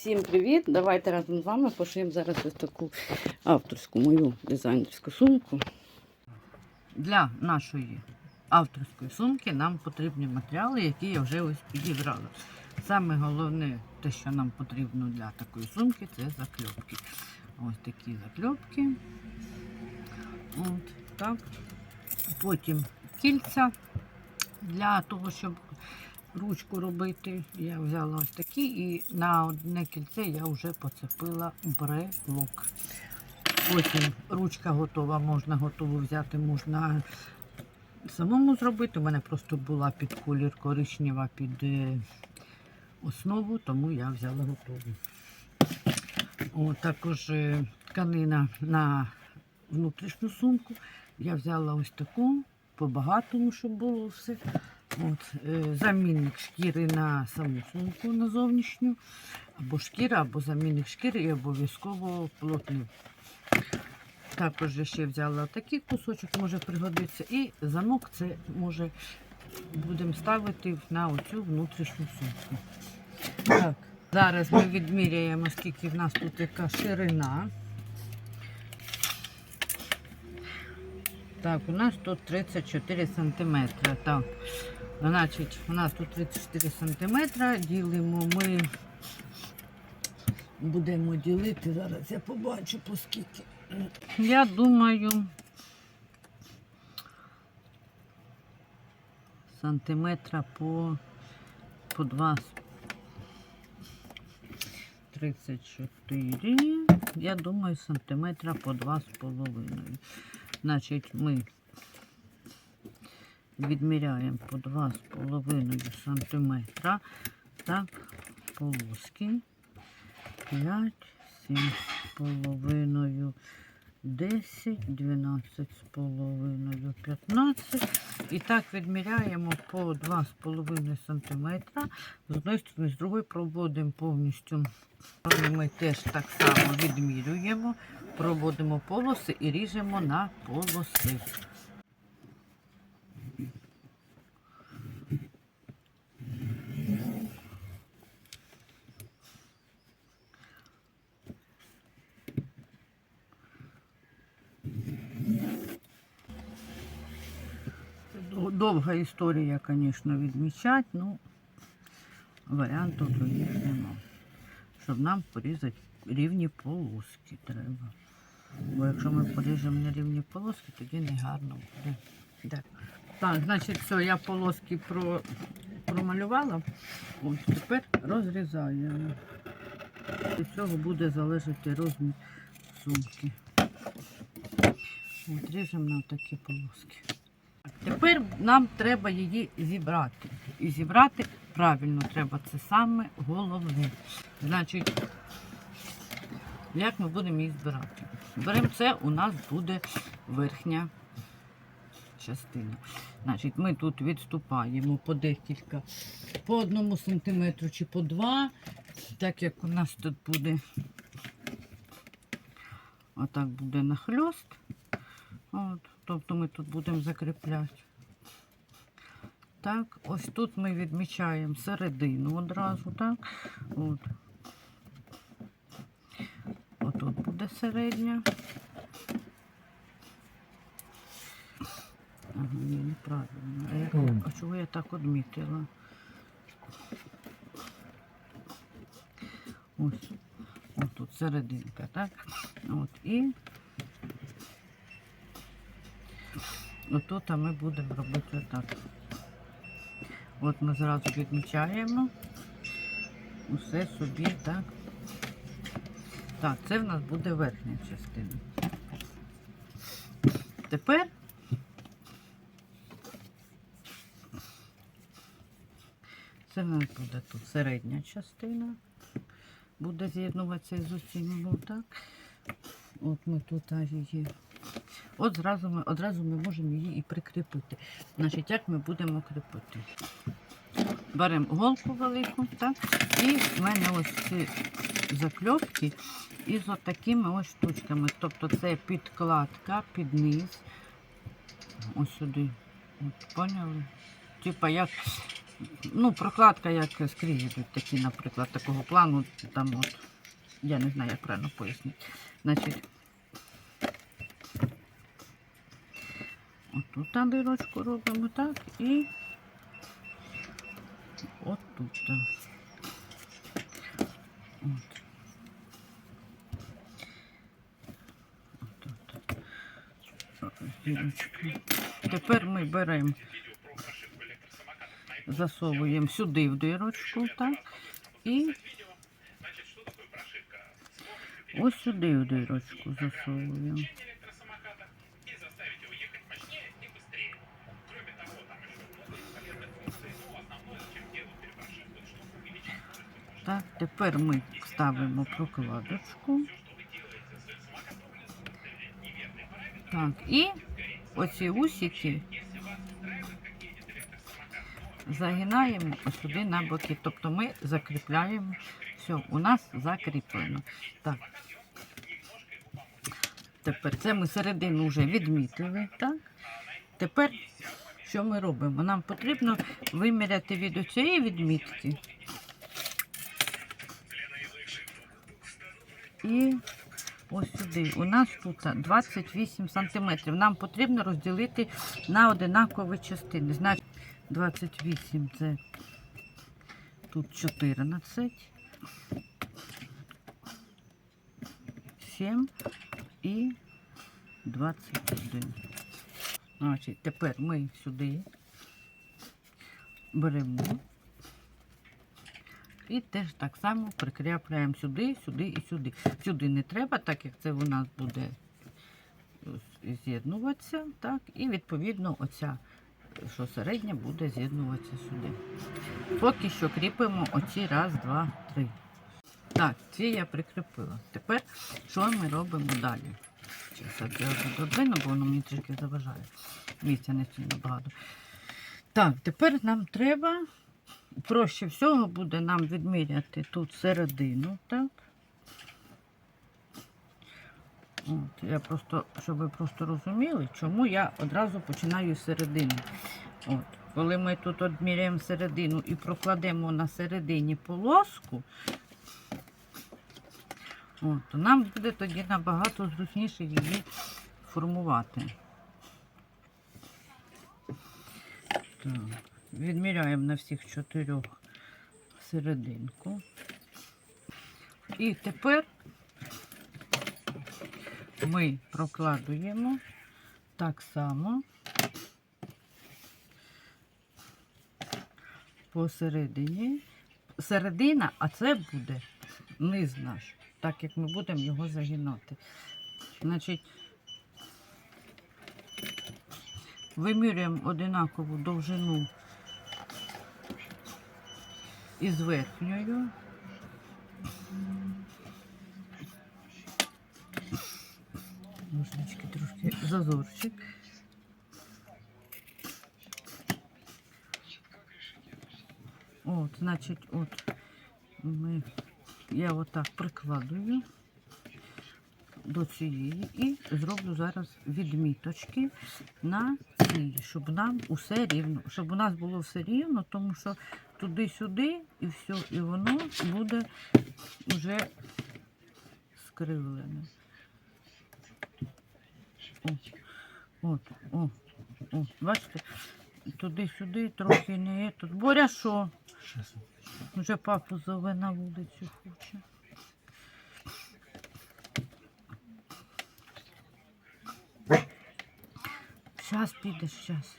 Всім привіт! Давайте разом з вами пошиємо зараз ось таку авторську мою дизайнерську сумку. Для нашої авторської сумки нам потрібні матеріали, які я вже ось підібрала. Саме головне, те, що нам потрібно для такої сумки, це закльопки. Ось такі закльопки. От, так. Потім кільця для того, щоб ручку робити. Я взяла ось такі і на одне кільце я вже поцепила брелок. Потім ручка готова, можна готову взяти, можна самому зробити. У мене просто була під колір коричнева під е, основу, тому я взяла готову. О, також е, тканина на внутрішню сумку. Я взяла ось таку, по-багатому, щоб було все. От, е, замінник шкіри на саму сумку на зовнішню, або шкіра, або замінник шкіри і обов'язково плотний. Також я ще взяла такий кусочок, може пригодиться. І замок це може будемо ставити на оцю внутрішню сумку. Так, зараз ми відміряємо, скільки в нас тут яка ширина. Так, у нас тут 34 сантиметри. Значить, у нас тут 34 сантиметра. Ділимо ми. Будемо ділити. Зараз я побачу по скільки. Я думаю. Сантиметра по, по 2 34. Я думаю, сантиметра по 2,5. Значить, ми відміряємо по 2,5 сантиметра. Так, полоски. 5, 7,5, 10, 12 з половиною, 15. І так відміряємо по 2,5 см. З одної сторони, з другої проводимо повністю. Ми теж так само відмірюємо, проводимо полоси і ріжемо на полоси. Довга історія, звісно, відмічати, ну варіантів других нема. Щоб нам порізати рівні полоски треба. Бо якщо ми поріжемо на рівні полоски, тоді не гарно буде. Так, так значить, все, я полоски про, промалювала. Ось тепер розрізаємо. Від цього буде залежати розмір сумки. От ріжемо на такі полоски. Тепер нам треба її зібрати. І зібрати правильно треба. Це саме головне. Значить, як ми будемо її збирати? Беремо це, у нас буде верхня частина. Значить, ми тут відступаємо по декілька, по одному сантиметру чи по два, так як у нас тут буде, отак буде нахльост. От, тобто ми тут будемо закріпляти. Так, ось тут ми відмічаємо середину одразу, так? От. Отут буде середня. Ага, ні, неправильно. А, я, Мгм. а чого я так одмітила? Ось. Ось тут серединка, так? От і отут а ми будемо робити отак. От ми зразу відмічаємо усе собі так. Так, це в нас буде верхня частина. Тепер це в нас буде тут середня частина. Буде з'єднуватися з усім так. От ми тут її. От зразу ми, одразу ми можемо її і прикріпити. Значить, як ми будемо кріпити? Беремо голку велику, так? І в мене ось ці закльопки із отакими ось штучками. Тобто це підкладка під низ. Ось сюди. От, поняли? Типа як Ну, прокладка, як скрізь йдуть такі, наприклад, такого плану, там от, я не знаю, як правильно пояснити. Значить, отут та дирочку робимо так і отут. От. Дірочки. Тепер ми беремо, засовуємо сюди в дирочку, так, і ось сюди в дирочку засовуємо. Так, тепер ми ставимо прокладочку. Так, і оці усики загинаємо сюди на боки. Тобто ми закріпляємо. Все, у нас закріплено. Так. Тепер це ми середину вже відмітили. Так? Тепер що ми робимо? Нам потрібно виміряти від цієї відмітки. І ось сюди. У нас тут 28 сантиметрів. Нам потрібно розділити на одинакові частини. Значить, 28 це тут 14, 7 і 21. Значить, тепер ми сюди беремо і теж так само прикріпляємо сюди, сюди і сюди. Сюди не треба, так як це у нас буде з'єднуватися. Так, і відповідно оця, що середня, буде з'єднуватися сюди. Поки що кріпимо оці раз, два, три. Так, ці я прикріпила. Тепер що ми робимо далі? Зараз я додвину, бо воно мені трішки заважає. Місця не сильно багато. Так, тепер нам треба проще всього буде нам відміряти тут середину, так? От, я просто, щоб ви просто розуміли, чому я одразу починаю з середини. От, коли ми тут відміряємо середину і прокладемо на середині полоску, от, то нам буде тоді набагато зручніше її формувати. Так. Відміряємо на всіх чотирьох серединку. І тепер ми прокладуємо так само посередині. Середина, а це буде низ наш, так як ми будемо його загинати. Значить, вимірюємо одинакову довжину із верхньою. Ножнички трошки зазорчик. От, значить, от ми, я отак прикладую до цієї і зроблю зараз відміточки на цій, щоб нам усе рівно, щоб у нас було все рівно, тому що туди-сюди і все, і воно буде вже скривлене. О, от, о, о, бачите, туди-сюди трохи не є тут. Боря що? Вже папу зове на вулицю хоче. Зараз підеш, зараз.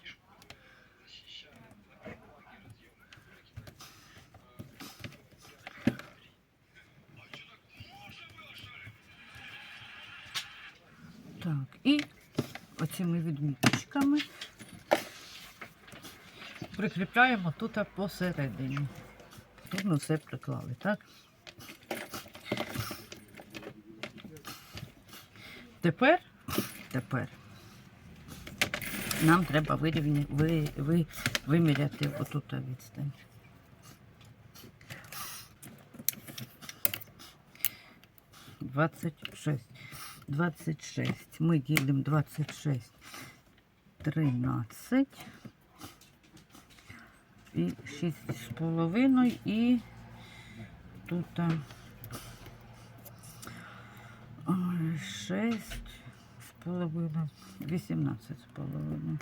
Так, і оцими відміточками прикріпляємо тут посередині. Тут ми все приклали, так? Тепер, тепер нам треба вирівня, ви, ви, виміряти отут відстань. Двадцять шесть. Двадцять шесть. Ми ділимо двадцять шесть. Тринадцять. і 6,5 і тут а, ой, 6,5, 18,5.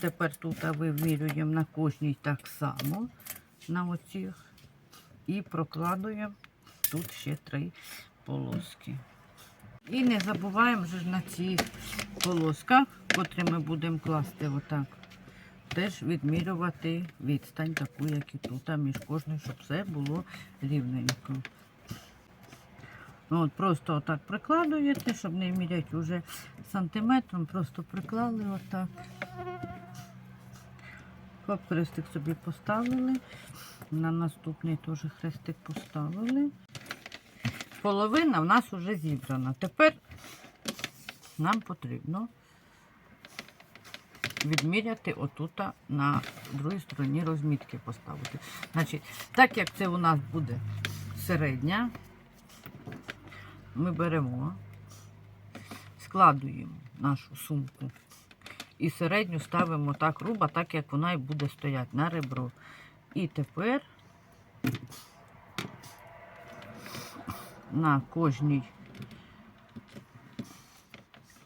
Тепер тут вимірюємо на кожній так само, на оцих, і прокладуємо тут ще три полоски. І не забуваємо же ж на ці полосках, котрі ми будемо класти отак, теж відмірювати відстань, таку, як і тут, а між кожною, щоб все було рівненько. Ну, От просто отак прикладуєте, щоб не міряти вже сантиметром, просто приклали отак. Хоп, хрестик собі поставили. На наступний теж хрестик поставили. Половина в нас вже зібрана. Тепер нам потрібно відміряти отута на другій стороні розмітки поставити. Значить, так як це у нас буде середня, ми беремо, складуємо нашу сумку і середню ставимо так грубо, так як вона і буде стояти на ребро. І тепер на кожній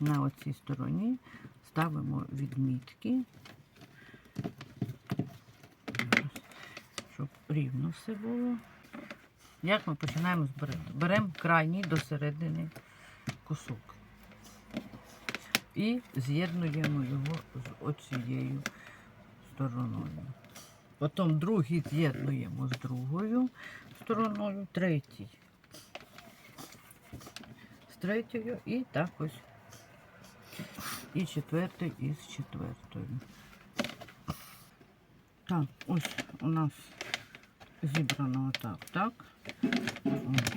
на оцій стороні ставимо відмітки, щоб рівно все було. Як ми починаємо збирати? Беремо крайній до середини кусок і з'єднуємо його з оцією стороною. Потім другий з'єднуємо з другою стороною, третій третьою і так ось. І четвертий із четвертою. Так, ось у нас зібрано отак, так? От.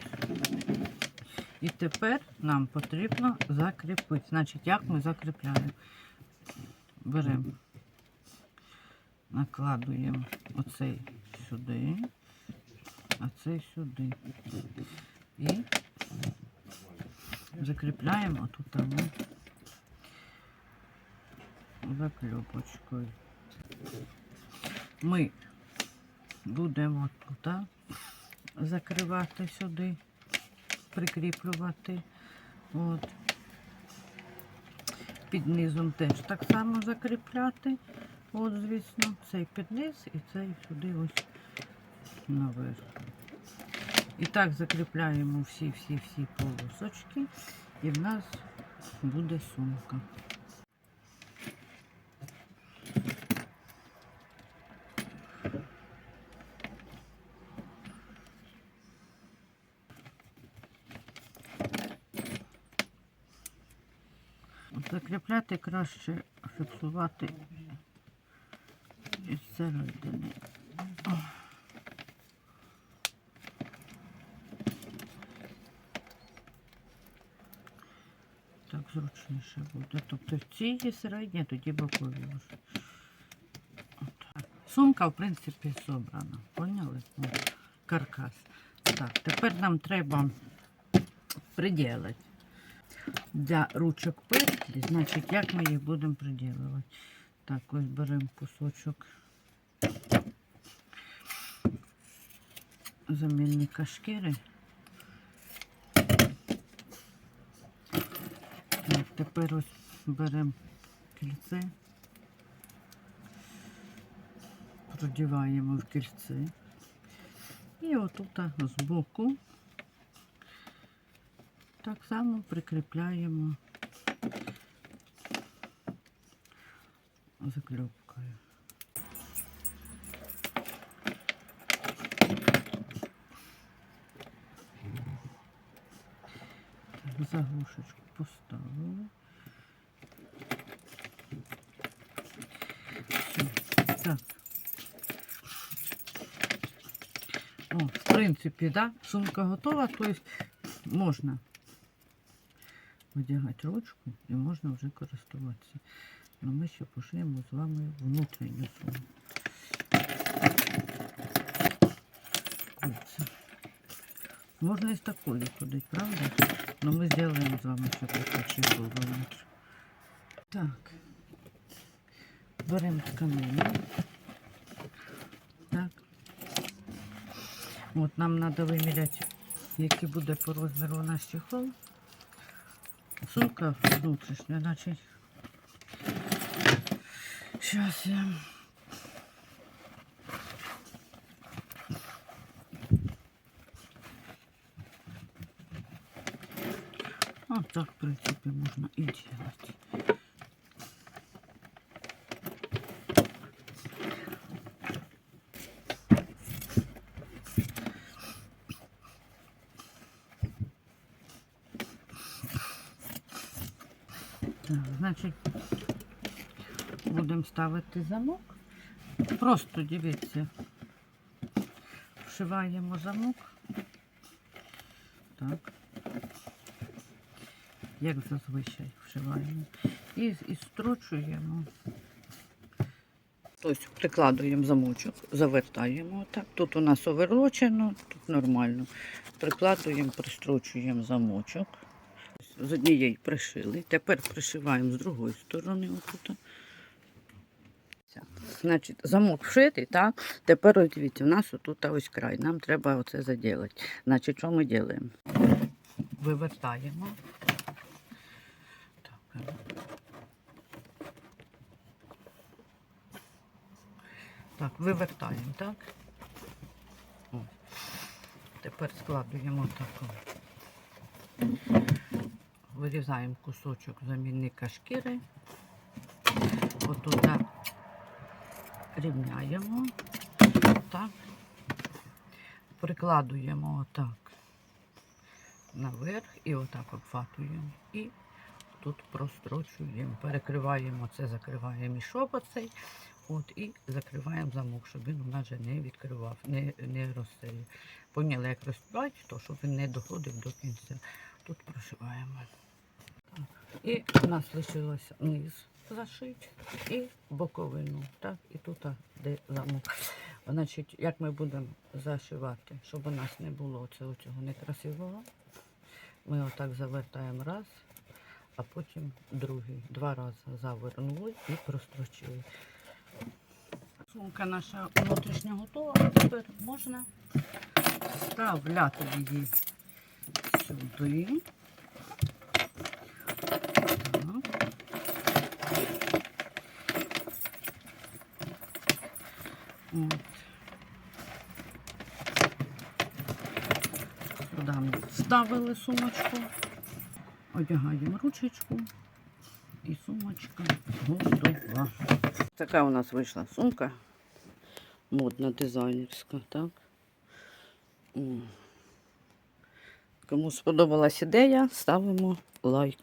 І тепер нам потрібно закріпити. Значить, як ми закріпляємо? Беремо, накладуємо оцей сюди, а цей сюди. І закріпляємо тут там закльопочкою. Ми будемо тут закривати сюди, прикріплювати. От. Під низом теж так само закріпляти. От, звісно, цей під низ і цей сюди ось наверх. І так закріпляємо всі-всі-всі полосочки, і в нас буде сумка. Закріпляти краще фіксувати із середини. Зручніше буде. Тобто в цій є середня, тоді бокові вже. Сумка, в принципі, собрана. Поняли? От, Каркас. Так, тепер нам треба приділити для ручок петлі. Значить, як ми їх будемо приділувати? Так, ось беремо кусочок замінника шкіри. Так, тепер ось беремо кільце, продіваємо в кільце. І отут з боку так само прикріпляємо закльопкою. Заглушечку поставили. Так. О, в принципі, да, сумка готова, тобто можна одягати ручку і можна вже користуватися. Але ми ще пошиємо з вами внутрішню сумку. Можна і з такою ходити, правда? Но ми зробимо з вами ще такий внутрі. Так. Беремо тканину. Так. От нам треба виміряти, який буде по розміру наш чехол. Сумка внутрішня, значить. Зараз я. А так, в принципі, можна і делать. Значить, будемо ставити замок. Просто дивіться, вшиваємо замок. Так. Як зазвичай вшиваємо. І, і строчуємо. Тобто прикладуємо замочок, завертаємо. Так. Тут у нас оверлочено, тут нормально. Прикладуємо, пристрочуємо замочок. З однієї пришили. Тепер пришиваємо з другої сторони. Отут. Значить, замок вшитий, так? Тепер ось дивіться, у нас отут ось край. Нам треба оце заділити. Значить, що ми робимо? Вивертаємо. Так. Вивертаємо, так? О. Тепер складуємо так. Вирізаємо кусочок замінника шкіри. Отут так рівняємо. Так. Прикладуємо отак наверх і отак обхватуємо. І тут прострочуємо. Перекриваємо це, закриваємо мішок оцей. От, і закриваємо замок, щоб він у нас же не відкривав, не, не розсеє. Поняли, як розпівати, то щоб він не доходив до кінця. Тут прошиваємо. І у нас лишилося низ зашити і боковину. Так, і тут, де замок. Значить, як ми будемо зашивати, щоб у нас не було цього, цього некрасивого. Ми отак завертаємо раз, а потім другий. Два рази завернули і прострочили. Сумка наша внутрішня готова. Тепер можна вставляти її сюди. Сюди ми вставили сумочку, одягаємо ручечку і сумочка готова. Така у нас вийшла сумка. Модна дизайнерська, так? Кому сподобалась ідея, ставимо лайк.